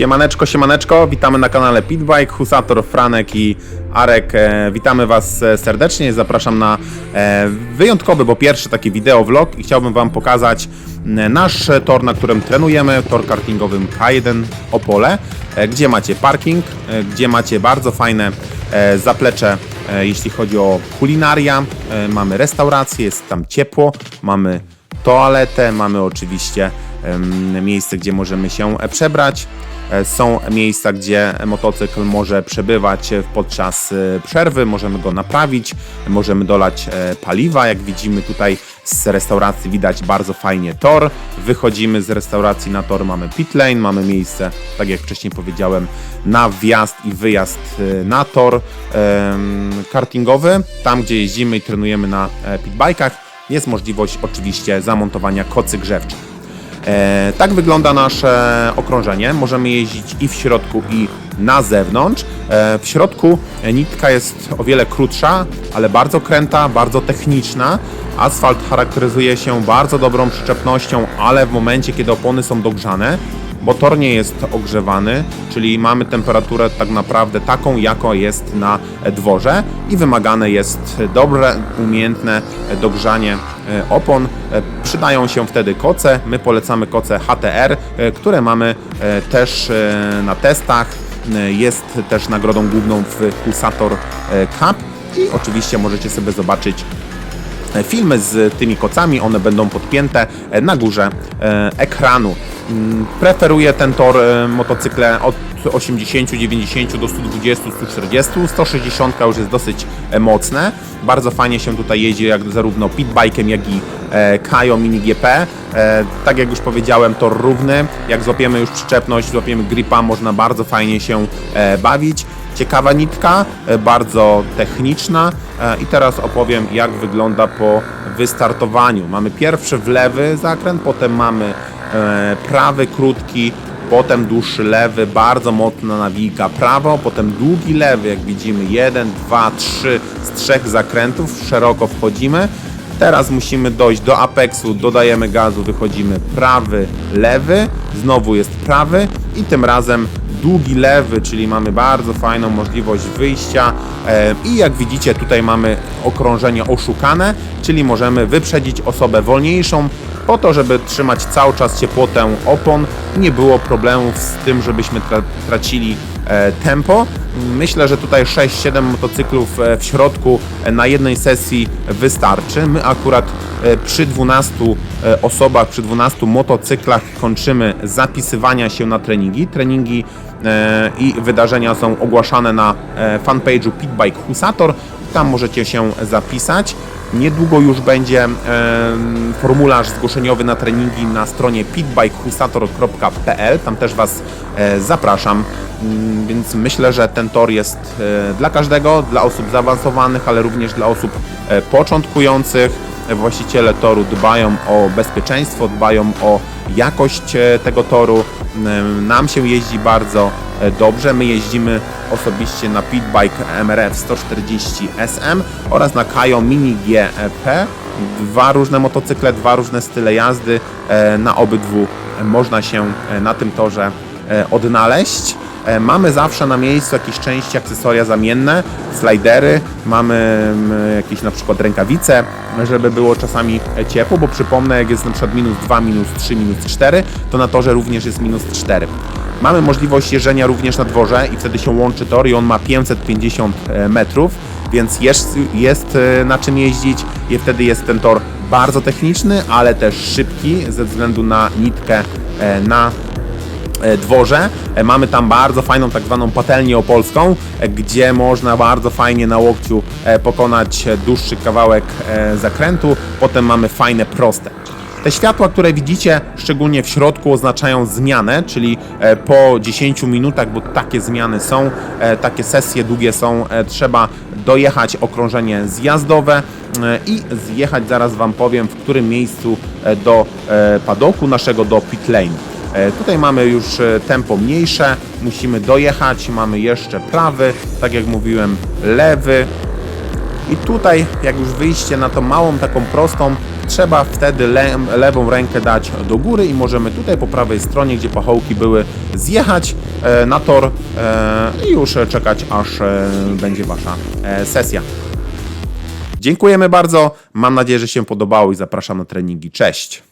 Siemaneczko, siemaneczko, witamy na kanale Pitbike, Husator, Franek i Arek. E, witamy Was e, serdecznie, zapraszam na e, wyjątkowy, bo pierwszy taki wideo vlog i chciałbym Wam pokazać nasz tor, na którym trenujemy, tor kartingowym K1 Opole, gdzie macie parking, gdzie macie bardzo fajne zaplecze, jeśli chodzi o kulinaria, mamy restaurację, jest tam ciepło, mamy toaletę, mamy oczywiście miejsce, gdzie możemy się przebrać. E, Są miejsca, gdzie motocykl może przebywać e, podczas e, przerwy, możemy go naprawić, możemy dolać paliwa. Jak widzimy tutaj z restauracji widać bardzo fajnie tor. Wychodzimy z restauracji na tor, mamy pit lane, mamy miejsce, tak jak wcześniej powiedziałem, na wjazd i wyjazd na tor kartingowy. Tam, gdzie jeździmy i trenujemy na pitbikach, jest możliwość oczywiście zamontowania kocy grzewczych. E, tak wygląda nasze okrążenie. Możemy jeździć i w środku, i na zewnątrz. E, w środku nitka jest o wiele krótsza, ale bardzo kręta, bardzo techniczna. Asfalt charakteryzuje się bardzo dobrą przyczepnością, ale w momencie, kiedy opony są dogrzane, bo tor nie jest ogrzewany, czyli mamy temperaturę tak naprawdę taką, jaka jest na dworze i wymagane jest dobre, umiejętne dogrzanie e, opon. E, Przydają się wtedy koce. My polecamy koce HTR, które mamy też na testach. E, Jest też nagrodą główną w Pulsator e, Cup i oczywiście możecie sobie zobaczyć filmy z tymi kocami, one będą podpięte e, na górze e, ekranu. Mm, Preferuję ten tor e, motocykle od 80, 90 do 120, 140. 160 już jest dosyć e, mocne. Bardzo fajnie się tutaj jeździ jak zarówno pitbikiem, jak i e, Kajo Mini GP. E, tak jak już powiedziałem, tor równy. Jak złapiemy już przyczepność, złapiemy gripa, można bardzo fajnie się e, bawić. Ciekawa nitka, e, bardzo techniczna e, i teraz opowiem jak wygląda po wystartowaniu. Mamy pierwszy wlewy zakręt, potem mamy e, prawy krótki, potem dłuższy lewy, bardzo mocna nawika prawo, potem długi lewy, jak widzimy, jeden, dwa, trzy z trzech zakrętów, szeroko wchodzimy. Teraz musimy dojść do apexu, dodajemy gazu, wychodzimy prawy, lewy, znowu jest prawy i tym razem długi lewy, czyli mamy bardzo fajną możliwość wyjścia e, i jak widzicie tutaj mamy okrążenie oszukane, czyli możemy wyprzedzić osobę wolniejszą po to, żeby trzymać cały czas ciepłotę opon nie było problemów z tym, żebyśmy tra tracili e, tempo. Myślę, że tutaj 6-7 motocyklów e, w środku e, na jednej sesji wystarczy. My akurat e, przy 12 e, osobach, przy 12 motocyklach kończymy zapisywania się na treningi. Treningi i wydarzenia są ogłaszane na fanpage'u Pitbike Husator. Tam możecie się zapisać. Niedługo już będzie formularz zgłoszeniowy na treningi na stronie pitbikehusator.pl. Tam też Was e, zapraszam. Mm, Więc myślę, że ten tor jest e, dla każdego, dla osób zaawansowanych, ale również dla osób e, początkujących. Właściciele toru dbają o bezpieczeństwo, dbają o jakość tego toru. Nam się jeździ bardzo dobrze. My jeździmy osobiście na Pitbike MRF 140 SM oraz na Kajo Mini GP. Dwa różne motocykle, dwa różne style jazdy. E, Na obydwu można się e, na tym torze e, odnaleźć. E, Mamy zawsze na miejscu jakieś części, akcesoria zamienne, slidery, mamy jakieś na przykład rękawice, żeby było czasami e, ciepło, bo przypomnę, jak jest na przykład minus 2, minus 3, minus 4, to na torze również jest minus 4. Mamy możliwość jeżdżenia również na dworze i wtedy się łączy tor i on ma 550 e, metrów, więc jest, jest e, na czym jeździć i wtedy jest ten tor bardzo techniczny, ale też szybki ze względu na nitkę e, na dworze. Mamy tam bardzo fajną tak zwaną patelnię opolską, gdzie można bardzo fajnie na łokciu pokonać dłuższy kawałek zakrętu. Potem mamy fajne proste. Te światła, które widzicie, szczególnie w środku, oznaczają zmianę, czyli e, po 10 minutach, bo takie zmiany są, e, takie sesje długie są, e, trzeba dojechać okrążenie zjazdowe i zjechać, zaraz Wam powiem, w którym miejscu do padoku naszego, do pit lane. Tutaj mamy już tempo mniejsze, musimy dojechać, mamy jeszcze prawy, tak jak mówiłem, lewy I tutaj, jak już wyjście na tą małą, taką prostą, trzeba wtedy le lewą rękę dać do góry i możemy tutaj po prawej stronie, gdzie pachołki były, zjechać e, na tor e, i już czekać, aż e, będzie Wasza e, sesja. Dziękujemy bardzo. Mam nadzieję, że się podobało i zapraszam na treningi. Cześć!